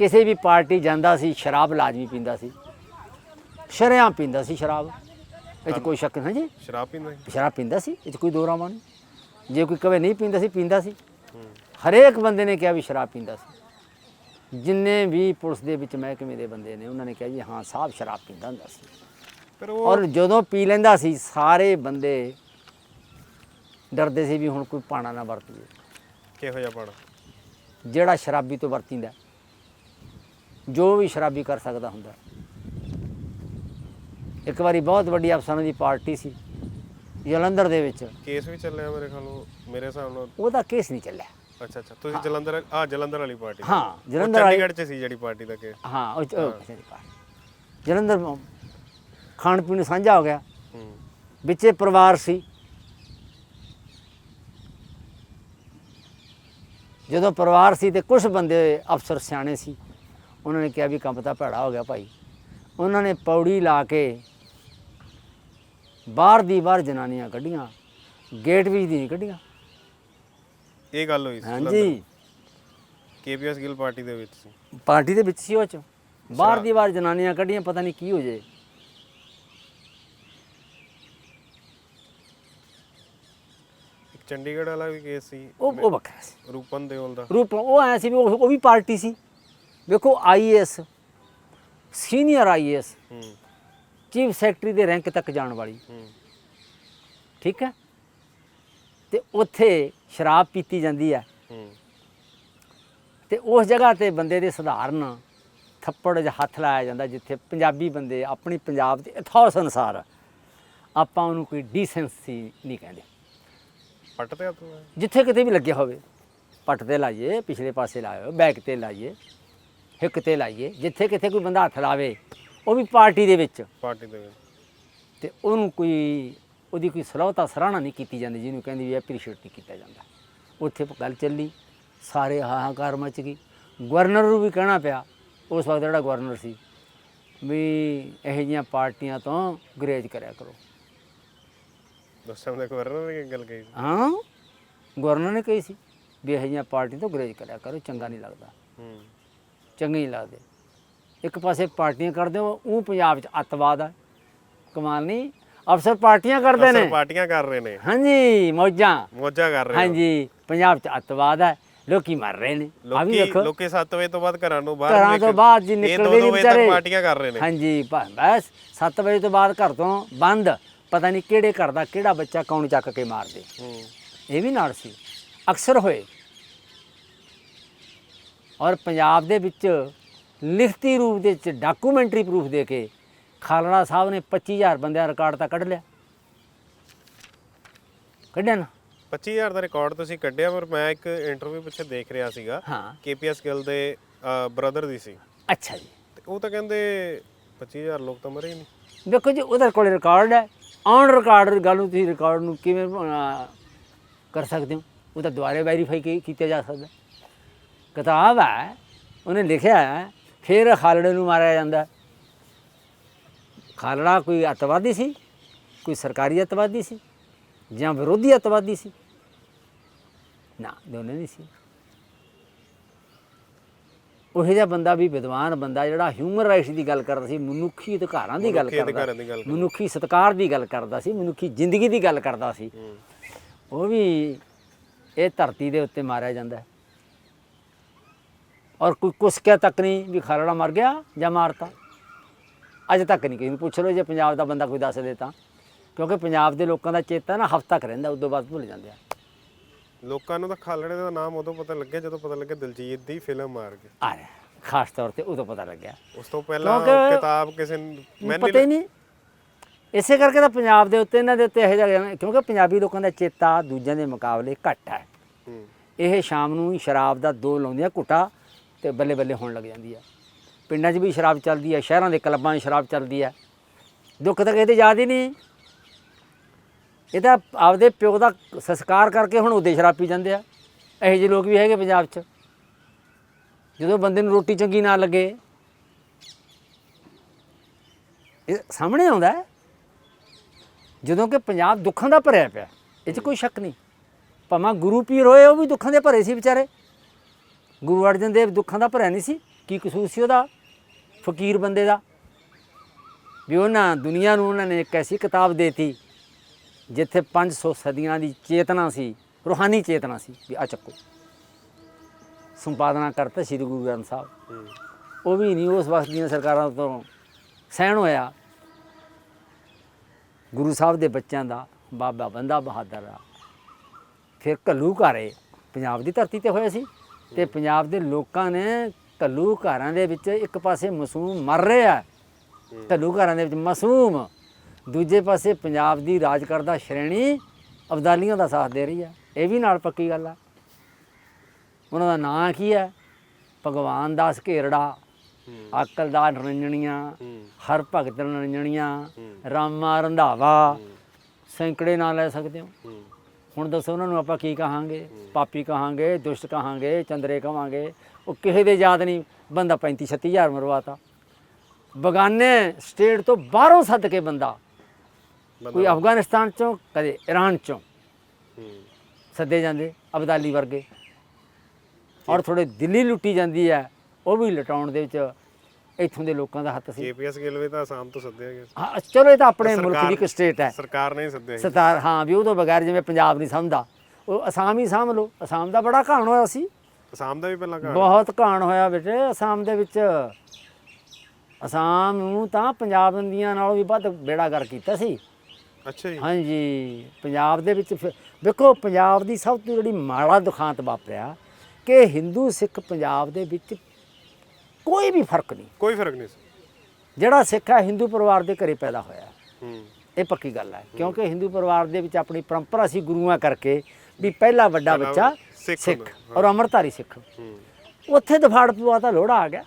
ਕਿਸੇ ਵੀ ਪਾਰਟੀ ਜਾਂਦਾ ਸੀ ਸ਼ਰਾਬ ਲਾਜ਼ਮੀ ਪੀਂਦਾ ਸੀ। ਸ਼ਰੇਆਮ ਪੀਂਦਾ ਸੀ ਸ਼ਰਾਬ। ਇਹ 'ਚ ਕੋਈ ਸ਼ੱਕ ਨਹੀਂ ਜੀ ਸ਼ਰਾਬ ਪੀਂਦਾ ਸੀ? ਸ਼ਰਾਬ ਪੀਂਦਾ ਸੀ ਇਹ 'ਚ ਕੋਈ ਦੋ ਰਾਮਾ ਨਹੀਂ। ਜੇ ਕੋਈ ਕਵੇ ਨਹੀਂ ਪੀਂਦਾ ਸੀ ਪੀਂਦਾ ਸੀ। ਹਰੇਕ ਬੰਦੇ ਨੇ ਕਿਹਾ ਵੀ ਸ਼ਰਾਬ ਪੀਂਦਾ ਸੀ। ਜਿੰਨੇ ਵੀ ਪੁਲਿਸ ਦੇ ਵਿੱਚ ਮਹਿਕਮੇ ਦੇ ਬੰਦੇ ਨੇ ਉਹਨਾਂ ਨੇ ਕਿਹਾ ਜੀ ਹਾਂ ਸਾਹਿਬ ਸ਼ਰਾਬ ਪੀਂਦਾ ਹੁੰਦਾ ਸੀ। ਪਰ ਉਹ ਔਰ ਜਦੋਂ ਪੀ ਲੈਂਦਾ ਸੀ ਸਾਰੇ ਬੰਦੇ ਡਰਦੇ ਸੀ ਵੀ ਹੁਣ ਕੋਈ ਪਾਣਾ ਨਾ ਵਰਤੀਏ। ਕਿਹੋ ਜਿਹਾ ਪਾਣਾ? ਜਿਹੜਾ ਸ਼ਰਾਬੀ ਤੋਂ ਵਰਤੀਂਦਾ। ਜੋ ਵੀ ਸ਼ਰਾਬੀ ਕਰ ਸਕਦਾ ਹੁੰਦਾ। ਇੱਕ ਵਾਰੀ ਬਹੁਤ ਵੱਡੀ ਅਫਸਰਾਂ ਦੀ ਪਾਰਟੀ ਸੀ ਜਲੰਧਰ ਦੇ ਵਿੱਚ। ਕੇਸ ਵੀ ਚੱਲਿਆ ਮੇਰੇ ਖਿਆਲ ਨੂੰ ਮੇਰੇ ਹਿਸਾਬ ਨਾਲ। ਉਹਦਾ ਕੇਸ ਨਹੀਂ ਚੱਲਿਆ। ਅੱਛਾ ਅੱਛਾ ਤੁਸੀਂ ਜਲੰਧਰ ਆ ਜਲੰਧਰ ਵਾਲੀ ਪਾਰਟੀ ਹਾਂ, ਜਲੰਧਰ ਵਾਲੀ- ਚੰਡੀਗੜ੍ਹ ਚ ਸੀ ਜਿਹੜੀ ਪਾਰਟੀ ਦਾ ਕੇਸ। ਹਾਂ ਉਹ ਦੀ ਪਾਰਟੀ। ਜਲੰਧਰ ਮ- ਖਾਣ ਪੀਣ ਸਾਂਝਾ ਹੋ ਗਿਆ। ਹੂੰ। ਵਿੱਚੇ ਪਰਿਵਾਰ ਸੀ। ਜਦੋਂ ਪਰਿਵਾਰ ਸੀ ਤੇ ਕੁਝ ਬੰਦੇ ਅਫਸਰ ਸਿਆਣੇ ਸੀ। ਉਹਨਾਂ ਨੇ ਕਿਹਾ ਵੀ ਕੰਮ ਤਾਂ ਭੈੜਾ ਹੋ ਗਿਆ ਭਾਈ। ਉਹਨਾਂ ਨੇ ਪੌੜੀ ਲਾ ਕੇ ਬਾਹਰ ਦੀ ਬਾਹਰ ਜਨਾਨੀਆਂ ਕੱਢੀਆਂ ਗੇਟ ਵਿੱਚ ਦੀ ਨਹੀਂ ਕੱਢੀਆਂ। ਇਹ ਗੱਲ ਹੋਈ ਸੀ ਹਾਂਜੀ। ਕੇਪੀਐਸ ਗਿੱਲ ਪਾਰਟੀ ਦੇ ਵਿੱਚ ਸੀ। ਪਾਰਟੀ ਦੇ ਵਿੱਚ ਸੀ ਉਹ ਚ। ਬਾਹਰ ਦੀ ਬਾਹਰ ਜਨਾਨੀਆਂ ਕੱਢੀਆਂ ਪਤਾ ਨਹੀਂ ਕੀ ਹੋ ਜੇ। ਚੰਡੀਗੜ੍ਹ ਵਾਲਾ ਵੀ ਕੇਸ ਸੀ। ਉਹ ਉਹ ਵੱਖਰਾ ਸੀ। ਰੂਪਨ ਦੇਓਲ ਦਾ। ਰੂਪ ਉਹ ਆਇਆ ਸੀ ਵੀ ਉਹ ਉਹ ਵੀ ਪਾਰਟੀ ਸੀ। ਵੇਖੋ ਆਈਏਐਸ ਸੀਨੀਅਰ ਆਈਏਐਸ ਹੂੰ ਚੀਫ ਸੈਕਟਰੀ ਦੇ ਰੈਂਕ ਤੱਕ ਜਾਣ ਵਾਲੀ। ਹੂੰ ਠੀਕ ਹੈ? ਤੇ ਉੱਥੇ ਸ਼ਰਾਬ ਪੀਤੀ ਜਾਂਦੀ ਹੈ। ਹੂੰ ਤੇ ਉਸ ਜਗ੍ਹਾ ਤੇ ਬੰਦੇ ਦੇ ਸਧਾਰਨ ਥੱਪੜ ਜਾਂ ਹੱਥ ਲਾਇਆ ਜਾਂਦਾ ਜਿੱਥੇ ਪੰਜਾਬੀ ਬੰਦੇ ਆਪਣੀ ਪੰਜਾਬ ਦੇ ਇਥੋਸ ਅਨੁਸਾਰ ਆਪਾਂ ਉਹਨੂੰ ਕੋਈ ਡੀਸੈਂਸੀ ਨਹੀਂ ਕਹਿੰਦੇ। ਪੱਟ ਤੇ ਹੱਥ ਲਾਇਆ? ਜਿੱਥੇ ਕਿਤੇ ਵੀ ਲੱਗਿਆ ਹੋਵੇ ਪੱਟ ਤੇ ਲਾਈਏ ਪਿਛਲੇ ਪਾਸੇ ਲਾਇਓ ਬੈਕ ਤੇ ਲਾਈਏ ਹਿੱਕ ਤੇ ਲਾਈਏ ਜਿੱਥੇ ਕਿਤੇ ਕੋਈ ਬੰਦਾ ਹੱਥ ਲਾਵੇ ਉਹ ਵੀ ਪਾਰਟੀ ਦੇ ਵਿੱਚ। ਪਾਰਟੀ ਦੇ ਵਿੱਚ। ਤੇ ਉਹਨੂੰ ਕੋਈ ਉਹਦੀ ਕੋਈ ਸਲਾਹਤਾ ਸਰਾਹਣਾ ਨਹੀਂ ਕੀਤੀ ਜਾਂਦੀ ਜਿਹਨੂੰ ਕਹਿੰਦੀ ਵੀ ਐਪਰੀਸ਼ੀਏਟ ਨਹੀਂ ਕੀਤਾ ਜਾਂਦਾ। ਉੱਥੇ ਗੱਲ ਚੱਲੀ ਸਾਰੇ ਹਾਹਾਕਾਰ ਮਚ ਗਈ। ਗਵਰਨਰ ਨੂੰ ਵੀ ਕਹਿਣਾ ਪਿਆ ਉਸ ਵਕਤ ਜਿਹੜਾ ਗਵਰਨਰ ਸੀ ਵੀ ਇਹੋ ਜਿਹੀਆਂ ਪਾਰਟੀਆਂ ਤੋਂ ਗੁਰੇਜ਼ ਕਰਿਆ ਕਰੋ। ਦੱਸਾਂ ਦੇ ਗਵਰਨਰ ਨੇ ਕੀ ਗੱਲ ਕਹੀ ਸੀ? ਹਾਂ ਗਵਰਨਰ ਨੇ ਕਹੀ ਸੀ ਵੀ ਇਹੋ ਜਿਹੀਆਂ ਪਾਰਟੀਆਂ ਤੋਂ ਗੁਰੇਜ਼ ਕਰਿਆ ਕਰੋ ਚੰਗਾ ਨਹੀਂ ਲੱਗਦਾ। ਹੂੰ। ਚੰਗੇ ਨਹੀਂ ਲੱਗਦੇ। ਇੱਕ ਪਾਸੇ ਪਾਰਟੀਆਂ ਕਰਦੇ ਹੋ ਉਹ ਪੰਜਾਬ 'ਚ ਅੱਤਵਾਦ ਹੈ ਕਮਾਲ ਨਹੀਂ? ਅਫਸਰ ਪਾਰਟੀਆਂ ਕਰਦੇ ਅਫਸਰ ਨੇ। ਪਾਰਟੀਆਂ ਕਰ ਰਹੇ ਨੇ। ਹਾਂਜੀ ਮੌਜਾਂ। ਮੋਜਾ ਕਰ ਰਹੇ ਹਾਂਜੀ ਪੰਜਾਬ 'ਚ ਅੱਤਵਾਦ ਹੈ ਲੋਕੀ ਮਰ ਰਹੇ ਨੇ। ਆ ਵੀ ਵੇਖੋ। ਲੋਕੀ 7 ਵਜੇ ਤੋਂ ਬਾਅਦ ਘਰਾਂ ਨੂੰ ਬਾਹਰ ਘਰਾਂ ਤੋਂ ਬਾਅਦ ਜੀ ਨਿਕਲਦੇ ਨਹੀਂ ਵਿਚਾਰੇ। ਪਾਰਟੀਆਂ ਕਰ ਰਹੇ ਨੇ। ਹਾਂਜੀ ਬਸ 7 ਵਜੇ ਤੋਂ ਬਾਅਦ ਘਰ ਤੋਂ ਬੰਦ। ਪਤਾ ਨਹੀਂ ਕਿਹੜੇ ਘਰ ਦਾ ਕਿਹੜਾ ਬੱਚਾ ਕੌਣ ਚੱਕ ਕੇ ਮਾਰਦੇ। ਹੂੰ। ਇਹ ਵੀ ਨਾਲ ਸੀ। ਅਕਸਰ ਹੋਏ। ਔਰ ਪੰਜਾਬ ਦੇ ਵਿੱਚ ਲਿਖਤੀ ਰੂਪ ਦੇ ਵਿੱਚ ਡਾਕੂਮੈਂਟਰੀ ਪ੍ਰੂਫ ਦੇ ਕੇ ਖਾਲੜਾ ਸਾਹਿਬ ਨੇ 25000 ਬੰਦਿਆਂ ਰਿਕਾਰਡ ਤਾਂ ਕੱਢ ਲਿਆ। ਕੱਢਿਆ ਨਾ? 25000 ਦਾ ਰਿਕਾਰਡ ਤੁਸੀਂ ਕੱਢਿਆ ਪਰ ਮੈਂ ਇੱਕ ਇੰਟਰਵਿਊ ਪਿੱਛੇ ਦੇਖ ਰਿਹਾ ਸੀਗਾ। ਹਾਂ। ਕੇਪੀਐਸ ਗਿੱਲ ਦੇ ਬ੍ਰਦਰ ਦੀ ਸੀ। ਅੱਛਾ ਜੀ। ਤੇ ਉਹ ਤਾਂ ਕਹਿੰਦੇ 25000 ਲੋਕ ਤਾਂ ਮਰੇ ਹੀ ਨਹੀਂ। ਦੇਖੋ ਜੀ ਉਹਦੇ ਕੋਲ ਰਿਕਾਰਡ ਹੈ। ਔਨ ਰਿਕਾਰਡ ਗੱਲ ਨੂੰ ਤੁਸੀਂ ਰਿਕਾਰਡ ਨੂੰ ਕਿਵੇਂ ਅਹ, ਕਰ ਸਕਦੇ ਹੋ? ਉਹ ਤਾਂ ਦੁਬਾਰੇ ਵੈਰੀਫਾਈ ਕੀਤਾ ਜਾ ਸਕਦਾ। ਕਿਤਾਬ ਹੈ ਉਹਨੇ ਲਿਖਿਆ ਹੈ ਫਿਰ ਖਾਲੜੇ ਨੂੰ ਮਾਰਿਆ ਜਾਂਦਾ ਖਾਲੜਾ ਕੋਈ ਅੱਤਵਾਦੀ ਸੀ ਕੋਈ ਸਰਕਾਰੀ ਅੱਤਵਾਦੀ ਸੀ ਜਾਂ ਵਿਰੋਧੀ ਅੱਤਵਾਦੀ ਸੀ? ਨਾ ਦੋਨੇ ਨਹੀਂ ਸੀ। ਉਹ ਜਿਹਾ ਬੰਦਾ ਵੀ ਵਿਦਵਾਨ ਬੰਦਾ ਜਿਹੜਾ ਹਿਊਮਨ ਰਾਈਟਸ ਦੀ ਗੱਲ ਕਰਦਾ ਸੀ ਮਨੁੱਖੀ ਅਧਿਕਾਰਾਂ ਦੀ ਗੱਲ ਕਰਦਾ। ਮਨੁੱਖੀ ਸਤਕਾਰ ਦੀ ਗੱਲ ਕਰਦਾ ਸੀ ਮਨੁੱਖੀ ਜ਼ਿੰਦਗੀ ਦੀ ਗੱਲ ਕਰਦਾ ਸੀ। ਉਹ ਵੀ ਇਹ ਧਰਤੀ ਦੇ ਉੱਤੇ ਮਾਰਿਆ ਜਾਂਦਾ ਔਰ ਕੋਈ ਕੁਸਕਿਆ ਤੱਕ ਨਹੀਂ ਵੀ ਖਾਲੜਾ ਮਰ ਗਿਆ ਜਾਂ ਮਾਰਤਾ। ਅਜੇ ਤੱਕ ਨਹੀਂ ਕਿਸੇ ਨੂੰ ਪੁੱਛ ਲਓ ਜੇ ਪੰਜਾਬ ਦਾ ਬੰਦਾ ਕੋਈ ਦੱਸ ਦੇ ਤਾਂ। ਕਿਉਂਕਿ ਪੰਜਾਬ ਦੇ ਲੋਕਾਂ ਦਾ ਚੇਤਾ ਨਾ ਹਫ਼ਤਾ ਕੁ ਰਹਿੰਦਾ ਉਦੋਂ ਬਾਅਦ ਭੁੱਲ ਜਾਂਦੇ ਆ। ਲੋਕਾਂ ਨੂੰ ਤਾਂ ਖਾਲੜੇ ਦਾ ਨਾਮ ਉਦੋਂ ਪਤਾ ਲੱਗਿਆ ਜਦੋਂ ਪਤਾ ਲੱਗਿਆ ਦਿਲਜੀਤ ਦੀ ਫਿਲਮ ਮਾਰ ਕੇ ਆ ਰਿਹਾ ਖਾਸ ਤੌਰ ਤੇ ਉਦੋਂ ਪਤਾ ਲੱਗਿਆ। ਉਸ ਤੋਂ ਪਹਿਲਾਂ ਕਿਉਂਕਿ ਕਿਤਾਬ ਕਿਸੇ ਨੂੰ ਮੈਂ ਪਤਾ ਹੀ ਨਹੀਂ। ਇਸੇ ਕਰਕੇ ਤਾਂ ਪੰਜਾਬ ਦੇ ਉੱਤੇ ਇਹਨਾਂ ਦੇ ਉੱਤੇ ਇਹੋ ਜਿਹਾ ਕਿਉਂਕਿ ਪੰਜਾਬੀ ਲੋਕਾਂ ਦਾ ਚੇਤਾ ਦੂਜਿਆਂ ਦੇ ਮੁਕਾਬਲੇ ਘੱਟ ਹੈ। ਇਹ ਸ਼ਾਮ ਨੂੰ ਸ਼ਰਾਬ ਦਾ ਦੋ ਲਾਉਂਦੀਆਂ ਘੁੱਟਾ ਤੇ ਬੱਲੇ ਬੱਲੇ ਹੋਣ ਲੱਗ ਜਾਂਦੀ ਆ। ਪਿੰਡਾਂ 'ਚ ਵੀ ਸ਼ਰਾਬ ਚੱਲਦੀ ਹੈ ਸ਼ਹਿਰਾਂ ਦੇ ਕਲੱਬਾਂ 'ਚ ਸ਼ਰਾਬ ਚੱਲਦੀ ਹੈ ਦੁੱਖ ਤਾਂ ਕਿਤੇ ਯਾਦ ਹੀ ਨਹੀਂ। ਇਹ ਤਾਂ ਆਪਦੇ ਪਿਓ ਦਾ ਸੰਸਕਾਰ ਕਰਕੇ ਹੁਣ ਉਹਦੇ ਸ਼ਰਾਬ ਪੀ ਜਾਂਦੇ ਆ। ਇਹੋ ਜਿਹੇ ਲੋਕ ਵੀ ਹੈਗੇ ਪੰਜਾਬ 'ਚ। ਜਦੋਂ ਬੰਦੇ ਨੂੰ ਰੋਟੀ ਚੰਗੀ ਨਾ ਲੱਗੇ, ਇਹ ਸਾਹਮਣੇ ਆਉਂਦਾ ਜਦੋਂ ਕਿ ਪੰਜਾਬ ਦੁੱਖਾਂ ਦਾ ਭਰਿਆ ਪਿਆ, ਇਹ 'ਚ ਕੋਈ ਸ਼ੱਕ ਨਹੀਂ। ਭਾਵੇਂ ਗੁਰੂ ਪੀਰ ਹੋਏ, ਉਹ ਵੀ ਦੁੱਖਾਂ ਦੇ ਭਰੇ ਸੀ ਵਿਚਾਰੇ। ਗੁਰੂ ਅਰਜਨ ਦੇਵ ਦੁੱਖਾਂ ਦਾ ਭਰਿਆ ਨਹੀਂ ਸੀ? ਕੀ ਕਸੂਰ ਸੀ ਉਹਦਾ? ਫਕੀਰ ਬੰਦੇ ਦਾ। ਵੀ ਉਹਨਾਂ ਦੁਨੀਆ ਨੂੰ ਉਹਨਾਂ ਨੇ ਇੱਕ ਐਸੀ ਕਿਤਾਬ ਦੇਤੀ, ਜਿੱਥੇ 500 ਸਦੀਆਂ ਦੀ ਚੇਤਨਾ ਸੀ, ਰੂਹਾਨੀ ਚੇਤਨਾ ਸੀ, ਵੀ ਆ ਚੱਕੋ। ਸੰਪਾਦਨਾ ਕਰਤਾ ਸ੍ਰੀ ਗੁਰੂ ਗ੍ਰੰਥ ਸਾਹਿਬ। ਉਹ ਵੀ ਨਹੀਂ ਉਸ ਵਕਤ ਦੀਆਂ ਸਰਕਾਰਾਂ ਤੋਂ ਸਹਿਣ ਹੋਇਆ। ਗੁਰੂ ਸਾਹਿਬ ਦੇ ਬੱਚਿਆਂ ਦਾ, ਬਾਬਾ ਬੰਦਾ ਬਹਾਦਰ ਆ ਫਿਰ ਘੱਲੂ ਘਾਰੇ ਪੰਜਾਬ ਦੀ ਧਰਤੀ ਤੇ ਹੋਇਆ ਸੀ। ਤੇ ਪੰਜਾਬ ਦੇ ਲੋਕਾਂ ਨੇ ਘੱਲੂ ਘਾਰਾਂ ਦੇ ਵਿੱਚ ਇੱਕ ਪਾਸੇ ਮਾਸੂਮ ਮਰ ਰਿਹਾ ਘੱਲੂ ਘਾਰਾਂ ਦੇ ਵਿੱਚ ਮਾਸੂਮ। ਦੂਜੇ ਪਾਸੇ ਪੰਜਾਬ ਦੀ ਰਾਜ ਕਰਦਾ ਸ਼੍ਰੇਣੀ ਅਬਦਾਲੀਆਂ ਦਾ ਸਾਥ ਦੇ ਰਹੀ ਹੈ ਇਹ ਵੀ ਨਾਲ ਪੱਕੀ ਗੱਲ ਆ। ਉਹਨਾਂ ਦਾ ਨਾਂ ਕੀ ਹੈ ਭਗਵਾਨ ਦਾਸ ਘੇਰੜਾ ਅਕਲ ਦਾ ਨਰੰਜਣੀਆਂ ਹਰ ਭਗਤ ਨਰੰਜਣੀਆਂ। ਰਾਮਾ ਰੰਧਾਵਾ ਸੈਂਕੜੇ ਨਾਂ ਲੈ ਸਕਦੇ ਹੂੰ। ਹੁਣ ਦੱਸੋ ਉਹਨਾਂ ਨੂੰ ਆਪਾਂ ਕੀ ਕਹਾਂਗੇ? ਪਾਪੀ ਕਹਾਂਗੇ ਦੁਸ਼ਟ ਕਹਾਂਗੇ ਚੰਦਰੇ ਕਹਾਂਗੇ। ਉਹ ਕਿਸੇ ਦੇ ਯਾਦ ਨਹੀਂ ਬੰਦਾ 35 36000 ਮਰਵਾਤਾ। ਬਗਾਨੇ ਸਟੇਟ ਤੋਂ ਬਾਹਰੋਂ ਸੱਦ ਕੇ ਬੰਦਾ ਕੋਈ ਅਫਗਾਨਿਸਤਾਨ ਚੋਂ ਕਦੇ ਈਰਾਨ ਚੋਂ। ਸੱਦੇ ਜਾਂਦੇ ਅਬਦਾਲੀ ਵਰਗੇ। ਔਰ ਥੋੜੇ ਦਿੱਲੀ ਲੁੱਟੀ ਜਾਂਦੀ ਹੈ ਉਹ ਵੀ ਲਟਾਉਣ ਦੇ ਵਿੱਚ ਇੱਥੋਂ ਦੇ ਲੋਕਾਂ ਦਾ ਹੱਥ ਸੀ। ਕੇਪੀਐਸ ਗਿੱਲ ਵੀ ਤਾਂ ਆਸਾਮ ਤੋਂ ਸੱਦਿਆ ਗਿਆ ਸੀ। ਹਾਂ ਚਲੋ ਇਹ ਤਾਂ ਆਪਣੇ ਮੁਲਕ ਦੀ ਇੱਕ ਸਟੇਟ ਹੈ। ਸਰਕਾਰ ਨੇ ਹੀ ਸੱਦਿਆ ਸੀ। ਸਤਾਰ ਹਾਂ ਵੀ ਉਹ ਤੋਂ ਬਗੈਰ ਜਿਵੇਂ ਪੰਜਾਬ ਨਹੀਂ ਸਮਝਦਾ ਉਹ ਅਸਾਮ ਹੀ ਸਾਂਭ ਲਓ। ਅਸਾਮ ਦਾ ਬੜਾ ਘਾਣ ਹੋਇਆ ਸੀ। ਆਸਾਮ ਦਾ ਵੀ ਪਹਿਲਾਂ ਘਰ ਬਹੁਤ ਘਾਣ ਹੋਇਆ ਬੇਟੇ ਅਸਾਮ ਦੇ ਵਿੱਚ। ਅਸਾਮ ਨੂੰ ਤਾਂ ਪੰਜਾਬ ਦੀਆਂ ਨਾਲੋਂ ਵੀ ਵੱਧ ਬੇੜਾਗਰ ਕੀਤਾ ਸੀ। ਅੱਛਾ ਜੀ। ਹਾਂਜੀ ਪੰਜਾਬ ਦੇ ਵਿੱਚ ਫਿਰ- ਵੇਖੋ ਪੰਜਾਬ ਦੀ ਸਭ ਤੋਂ ਜਿਹੜੀ ਮਾੜਾ ਦੁਖਾਂਤ ਵਾਪਰਿਆ ਕਿ ਹਿੰਦੂ ਸਿੱਖ ਪੰਜਾਬ ਦੇ ਵਿੱਚ ਕੋਈ ਵੀ ਫ਼ਰਕ ਨਹੀਂ। ਕੋਈ ਫ਼ਰਕ ਨਹੀਂ ਸੀ। ਜਿਹੜਾ ਸਿੱਖ ਹੈ ਹਿੰਦੂ ਪਰਿਵਾਰ ਦੇ ਘਰੇ ਪੈਦਾ ਹੋਇਆ ਹੂੰ। ਇਹ ਪੱਕੀ ਗੱਲ ਹੈ ਕਿਉਂਕਿ ਹਿੰਦੂ ਪਰਿਵਾਰ ਦੇ ਵਿੱਚ ਆਪਣੀ ਪਰੰਪਰਾ ਸੀ ਗੁਰੂਆਂ ਕਰਕੇ ਵੀ ਪਹਿਲਾ ਵੱਡਾ ਬੱਚਾ ਸਿੱਖ ਔਰ ਅਮਰਤਾਰੀ ਸਿੱਖ। ਉੱਥੇ ਦਫਾੜ ਪਵਾ ਤਾਂ ਲੋੜਾ ਆ ਗਿਆ।